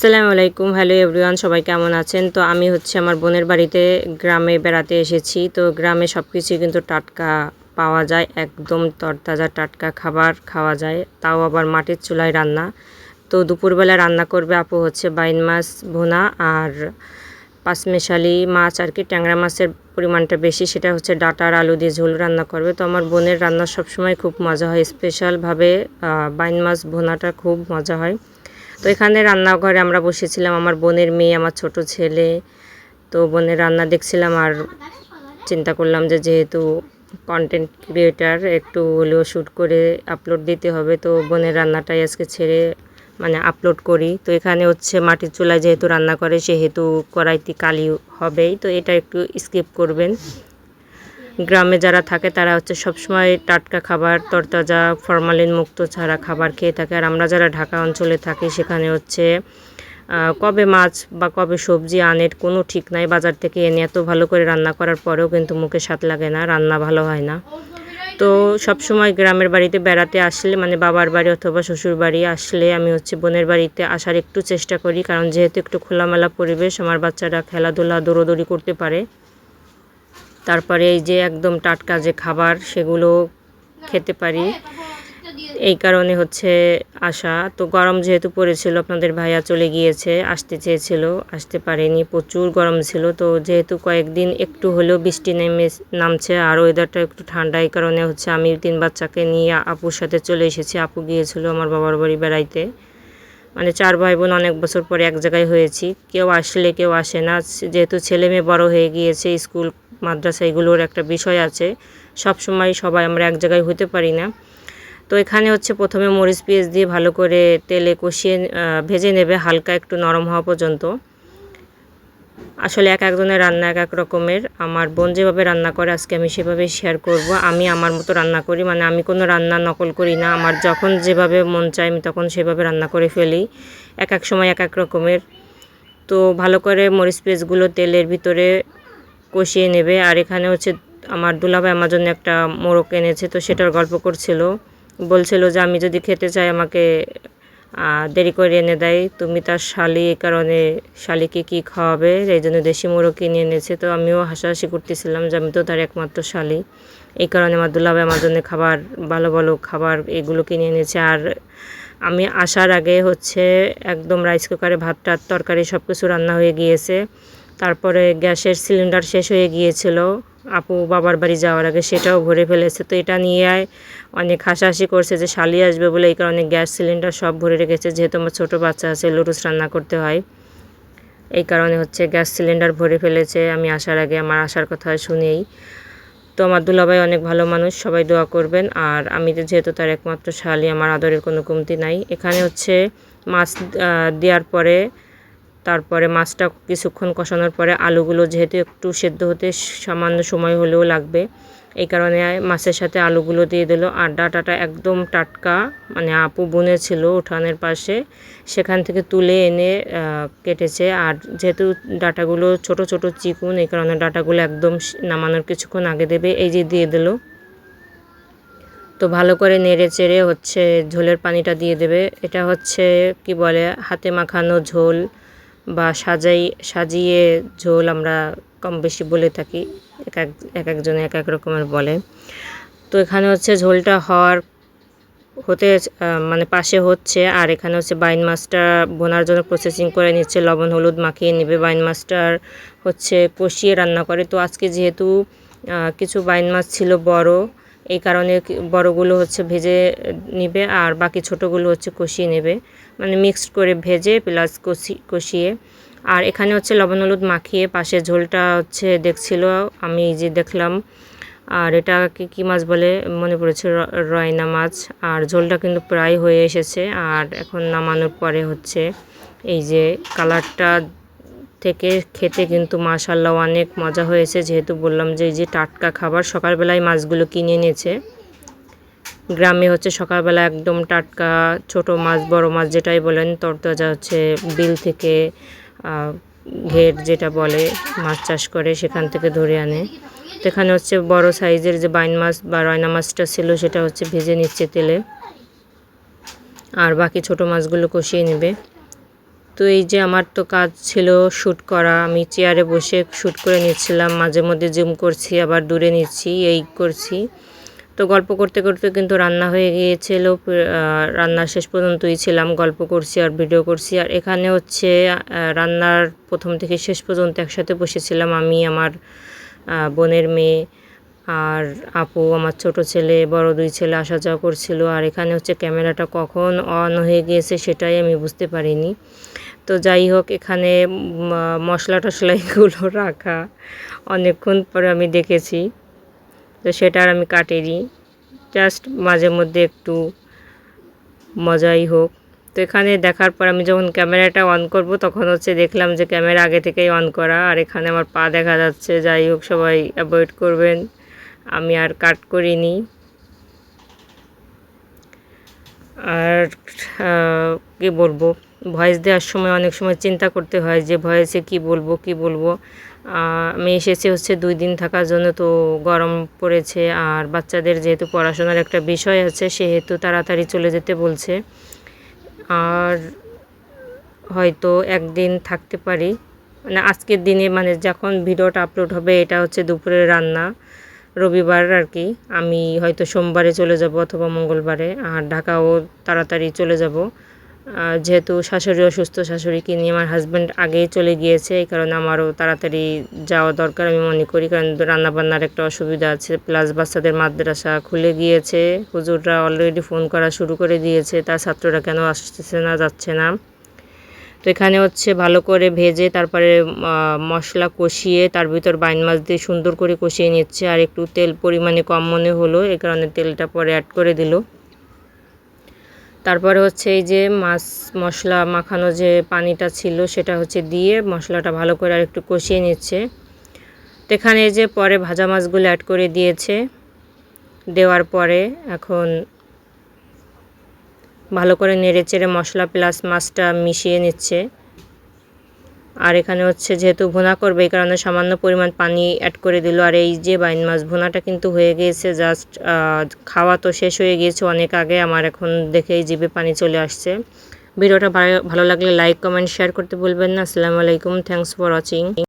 আসসালামু আলাইকুম। Hello everyone সবাই কেমন আছেন? তো আমি হচ্ছে আমার বোনের বাড়িতে গ্রামে বেড়াতে এসেছি। তো গ্রামে সব কিছুই কিন্তু টাটকা পাওয়া যায়, একদম তরতাজা টাটকা খাবার খাওয়া যায়। তাও আবার মাটির চুলায় রান্না। তো দুপুরবেলা রান্না করবে আপু হচ্ছে বাইন মাছ, ভুনা আর পাঁচমেশালি মাছ আর কি। ট্যাংরা মাছের পরিমাণটা বেশি, সেটা হচ্ছে ডাটার আলু দিয়ে ঝোল রান্না করবে। তো আমার বোনের রান্না সবসময় খুব মজা হয়। স্পেশালভাবে বাইন মাছ, ভুনাটা খুব মজা হয়। তো এখানে রান্নাঘরে আমরা বসেছিলাম, আমার বোনের মেয়ে, আমার ছোট ছেলে। তো বোনের রান্না দেখছিলাম আর চিন্তা করলাম যে যেহেতু কন্টেন্ট ক্রিয়েটার একটু হলেও শ্যুট করে আপলোড দিতে হবে, তো বোনের রান্নাটাই আজকে ছেড়ে মানে আপলোড করি। তো এখানে হচ্ছে মাটির চুলায় যেহেতু রান্না করে, সেহেতু কড়াইতে কালি হবেই, তো এটা একটু স্কিপ করবেন। গ্রামে যারা থাকে, তারা হচ্ছে সবসময় টাটকা খাবার, তরতাজা, ফরমালিন মুক্ত ছাড়া খাবার খেয়ে থাকে। আর আমরা যারা ঢাকা অঞ্চলে থাকি, সেখানে হচ্ছে কবে মাছ বা কবে সবজি আনের কোনো ঠিক নাই বাজার থেকে এনে এত ভালো করে রান্না করার পরেও কিন্তু মুখে স্বাদ লাগে না, রান্না ভালো হয় না। তো সব সময় গ্রামের বাড়িতে বেড়াতে আসলে মানে বাবার বাড়ি অথবা শ্বশুর বাড়ি আসলে আমি হচ্ছে বোনের বাড়িতে আসার একটু চেষ্টা করি। কারণ যেহেতু একটু খোলামেলা পরিবেশ, আমার বাচ্চারা খেলাধুলা, দৌড়োদৌড়ি করতে পারে। তারপরে এই যে একদম টাটকা যে খাবার সেগুলো খেতে পারি। এই কারণে হচ্ছে আসা তো গরম যেহেতু পড়েছিল, আপনাদের ভাইয়া চলে গিয়েছে, আসতে চেয়েছিল, আসতে পারেনি, প্রচুর গরম ছিল। তো যেহেতু কয়েকদিন একটু হলেও বৃষ্টি নেমে নামছে আর ওয়েদারটা একটু ঠান্ডা, এই কারণে হচ্ছে আমি তিন বাচ্চাকে নিয়ে আপুর সাথে চলে এসেছি। আপু গিয়েছিল আমার বাবার বাড়ি বেড়াইতে। মানে চার ভাই বোন অনেক বছর পরে এক জায়গায় হয়েছি। কেউ আসলে, কেউ আসে না। যেহেতু ছেলে মেয়ে বড় হয়ে গিয়েছে, স্কুল, মাদ্রাসা এগুলোর একটা বিষয় আছে। সব সময় সবাই আমরা এক জায়গায় হতে পারি না। তো এখানে হচ্ছে প্রথমে মরিচ পেঁয়াজ দিয়ে ভালো করে তেলে কষিয়ে ভেজে নেবে হালকা একটু নরম হওয়া পর্যন্ত। আসলে এক একজনের রান্না এক এক রকমের। আমার বোন যেভাবে রান্না করে, আজকে আমি সেভাবে শেয়ার করব। আমি আমার মতো রান্না করি মানে আমি কোনো রান্না নকল করি না। আমার যখন যেভাবে মন চায়, আমি তখন সেভাবে রান্না করে ফেলি। এক এক সময় এক এক রকমের। তো ভালো করে মরিচ পেঁয়াজগুলো তেলের ভিতরে কষিয়ে নেবে। আর এখানে হচ্ছে আমার দুলাভাই আমার জন্য একটা মোরগ এনেছে, তো সেটার গল্প করছিল। বলছিল যে, আমি যদি খেতে চাই, আমাকে দেরি করে এনে দেয়। তুমি তার শালি এই কারণে শালিকে কি খাওয়াবে? এই জন্য দেশি মোরগ কিনে এনেছে। তো আমিও হাসাহাসি করতেছিলাম যে আমি তো তার একমাত্র শালি। এই কারণে আমার দুলাভাই আমার জন্য খাবার, ভালো ভালো খাবার এগুলো কিনে এনেছে। আর আমি আসার আগে হচ্ছে একদম রাইস কুকারে ভাতটা, তরকারি সব কিছু রান্না হয়ে গিয়েছে। তারপরে গ্যাসের সিলিন্ডার শেষ হয়ে গিয়েছিল। আপু বাবার বাড়ি যাওয়ার আগে সেটাও ভরে ফেলেছে। তো এটা নিয়ে আয়। অনেক হাসাহাসি করছে যে শালি আসবে বলে এই কারণে গ্যাস সিলিন্ডার সব ভরে রেখেছে। যেহেতু আমার ছোটো বাচ্চা আছে লুডুস রান্না করতে হয়। এই কারণে হচ্ছে গ্যাস সিলিন্ডার ভরে ফেলেছে। আমি আসার আগে আমার আসার কথা শুনেই। তো আমার দুলাভাই অনেক ভালো মানুষ, সবাই দোয়া করবেন। আর আমি তো যেহেতু তার একমাত্র শালি, আমার আদরের কোনো কমতি নাই। এখানে হচ্ছে মাছ দেওয়ার পরে তারপরে মাছটা কিছুক্ষণ কষানোর পরে আলুগুলো যেহেতু একটু সেদ্ধ হতে সামান্য সময় হলেও লাগবে, এই কারণে মাছের সাথে আলুগুলো দিয়ে দিল। আর ডাটাটা একদম টাটকা মানে আপু বনে ছিল উঠানের পাশে, সেখান থেকে তুলে এনে কেটেছে। আর যেহেতু ডাটাগুলো ছোট ছোট চিকুন, এই কারণে ডাটাগুলো একদম নামানোর কিছুক্ষণ আগে দেবে, এই যে দিয়ে দিল। তো ভালো করে নেড়ে চেড়ে হচ্ছে ঝোলের পানিটা দিয়ে দেবে। এটা হচ্ছে, কি বলে, হাতে মাখানো ঝোল। বা সাজাই, সাজিয়ে ঝোল আমরা কম বেশি বলে থাকি, এক এক এক একজনে এক এক রকমের বলে। তো এখানে হচ্ছে ঝোলটা হওয়ার হতে মানে পাশে হচ্ছে, আর এখানে হচ্ছে বাইন মাছটা বোনার জন্য প্রসেসিং করে নিচ্ছে, লবণ, হলুদ মাখিয়ে নেবে। বাইন মাছটার হচ্ছে কষিয়ে রান্না করে। তো আজকে যেহেতু কিছু বাইন মাছ ছিল বড় এই কারণে বড়গুলো হচ্ছে ভেজে নেবে আর বাকি ছোটোগুলো হচ্ছে কষিয়ে নেবে। মানে মিক্সড করে ভেজে প্লাস কষি, কষিয়ে। আর এখানে হচ্ছে লবণ হলুদ মাখিয়ে পাশে ঝোলটা হচ্ছে দেখছিল, আমি যে দেখলাম। আর এটা কি কী মাছ বলে? মনে পড়েছে রয়না মাছ। আর ঝোলটা কিন্তু প্রায় হয়ে এসেছে। আর এখন নামানোর পরে হচ্ছে এই যে কালারটা থেকে খেতে কিন্তু মাশাল্লাহ অনেক মজা হয়েছে। যেহেতু বললাম যে এই যে টাটকা খাবার সকালবেলায় মাছগুলো কিনে এনেছে। গ্রামে হচ্ছে সকালবেলা একদম টাটকা, ছোট মাছ, বড় মাছ যেটাই বলেন, তরতাজা হচ্ছে বিল থেকে ঘের যেটা বলে, মাছ চাষ করে সেখান থেকে ধরে আনে। তো এখানে হচ্ছে বড় সাইজের যে বাইন মাছ বা রয়না মাছটা ছিল সেটা হচ্ছে ভেজে নিচ্ছে তেলে। আর বাকি ছোট মাছগুলো কষিয়ে নেবে। তো এই যে আমার তো কাজ ছিল শ্যুট করা, আমি চেয়ারে বসে শ্যুট করে নিচ্ছিলাম, মাঝে মধ্যে জুম করছি, আবার দূরে নিচ্ছি, এই করছি। তো গল্প করতে করতে কিন্তু রান্না হয়ে গিয়েছিল রান্নার শেষ পর্যন্তই ছিলাম, গল্প করছি আর ভিডিও করছি। আর এখানে হচ্ছে রান্নার প্রথম থেকে শেষ পর্যন্ত একসাথে বসেছিলাম আমি, আমার বোনের মেয়ে আর আপু, আমার ছোট ছেলে, বড় দুই ছেলে আসা যাওয়া করছিল। আর এখানে হচ্ছে ক্যামেরাটা কখন অন হয়ে গিয়েছে সেটাই আমি বুঝতে পারিনি। তো যাই হোক, এখানে মশলা টশলা এগুলো রাখা। অনেকক্ষণ পরে আমি দেখেছি। তো সেটা আর আমি কাটিনি। জাস্ট মাঝে মধ্যে একটু মজাই হোক। তো এখানে দেখার পর আমি যখন ক্যামেরাটা অন করব, তখন হচ্ছে দেখলাম যে ক্যামেরা আগে থেকেই অন করা। আর এখানে আমার পা দেখা যাচ্ছে। যাই হোক, সবাই অ্যাভয়েড করবেন। আমি আর কাট করিনি। আর কি বলব? ভয়েস দেওয়ার সময় অনেক সময় চিন্তা করতে হয় যে ভয়েসে কি বলব কি বলব। আমি এসেছি হচ্ছে দুই দিন থাকার জন্য তো গরম পড়েছে আর বাচ্চাদের যেহেতু পড়াশোনার একটা বিষয় আছে, সেহেতু তাড়াতাড়ি চলে যেতে বলছে। আর হয়তো একদিন থাকতে পারি। মানে আজকের দিনে মানে যখন ভিডিওটা আপলোড হবে, এটা হচ্ছে দুপুরের রান্না। রবিবার আর কি। আমি হয়তো সোমবারে চলে যাব অথবা মঙ্গলবারে, আর ঢাকাও তাড়াতাড়ি চলে যাব। যেহেতু শাশুড়ি অসুস্থ, শাশুড়িকে নিয়ে আমার হাজব্যান্ড আগেই চলে গিয়েছে, এই কারণে আমারও তাড়াতাড়ি যাওয়া দরকার আমি মনে করি, কারণ রান্নাবান্নার একটা অসুবিধা আছে প্লাস বাচ্চাদের মাদ্রাসা খুলে গিয়েছে, হুজুররা অলরেডি ফোন করা শুরু করে দিয়েছে, তার ছাত্ররা কেন আসতেছে না, যাচ্ছে না। তো এখানে হচ্ছে ভালো করে ভেজে, তারপরে মশলা কষিয়ে, তার ভিতর বাইন মাছ দিয়ে সুন্দর করে কষিয়ে নিচ্ছে, আর একটু তেল পরিমাণে কম মনে হলো এ কারণে তেলটা পরে অ্যাড করে দিল। তারপরে হচ্ছে এই যে মাছ, মশলা মাখানো যে পানিটা ছিল সেটা হচ্ছে দিয়ে মশলাটা ভালো করে আর একটু কষিয়ে নিচ্ছে। তো এখানে যে পরে ভাজা মাছগুলো অ্যাড করে দিয়েছে। দেওয়ার পরে এখন ভালো করে নেড়ে চেড়ে মশলা প্লাস মাছটা মিশিয়ে নিচ্ছে। আর এখানে হচ্ছে যেহেতু ভুনা করবে, এই কারণে সামান্য পরিমাণ পানি অ্যাড করে দিল। আর এই যে বাইন মাছ, ভুনাটা কিন্তু হয়ে গিয়েছে জাস্ট খাওয়া তো শেষ হয়ে গিয়েছে অনেক আগে। আমার এখন দেখেই জিভে পানি চলে আসছে। ভিডিওটা ভালো লাগলে লাইক কমেন্ট শেয়ার করতে বলবেন না। আসসালামু আলাইকুম। Thanks for watching